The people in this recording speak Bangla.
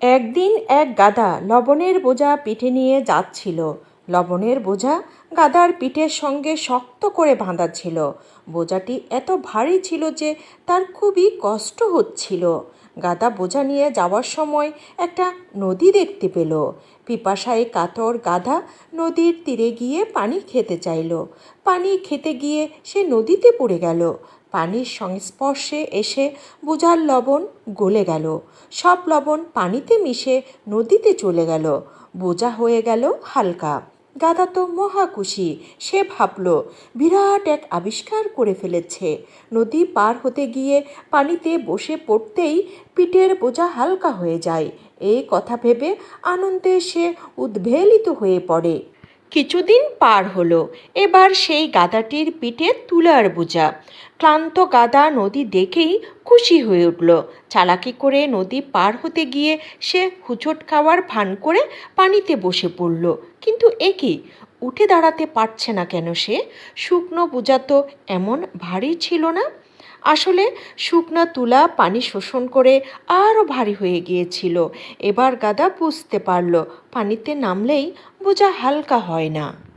একদিন এক গাধা লবণের বোঝা পিঠে নিয়ে যাচ্ছিল। লবণের বোঝা গাধার পিঠের সঙ্গে শক্ত করে বাঁধা ছিল বোঝাটি এত ভারী ছিল যে তার খুবই কষ্ট হচ্ছিল। গাদা বোঝা নিয়ে যাওয়ার সময় একটা নদী দেখতে পেল। পিপাসায় কাতর গাধা নদীর তীরে গিয়ে পানি খেতে চাইল। পানি খেতে গিয়ে সে নদীতে পড়ে গেল। পানির সংস্পর্শে এসে বোঝার লবণ গলে গেল। সব লবণ পানিতে মিশে নদীতে চলে গেল। বোঝা হয়ে গেল হালকা। গাধা তো মহা খুশি, সে ভাবল, বিরাট এক আবিষ্কার করে ফেলেছে। নদী পার হতে গিয়ে পানিতে বসে পড়তেই পিঠের বোঝা হালকা হয়ে যায়। এই কথা ভেবে আনন্দে সে উদ্বেলিত হয়ে পড়ে। কিছুদিন পার হলো। এবার সেই গাদাটির পিঠে তুলার বোঝা। ক্লান্ত গাদা নদী দেখেই খুশি হয়ে উঠল। চালাকি করে নদী পার হতে গিয়ে সে হুচট খাওয়ার ভান করে পানিতে বসে পড়ল। কিন্তু এ কি? উঠে দাঁড়াতে পারছে না কেন সে? শুকনো বোঝা তো এমন ভারী ছিল না। আসলে শুকনা তুলা পানি শোষণ করে আরও ভারী হয়ে গিয়েছিল। এবার গাদা বুঝতে পারল। পানিতে নামলেই বোঝা হালকা হয় না।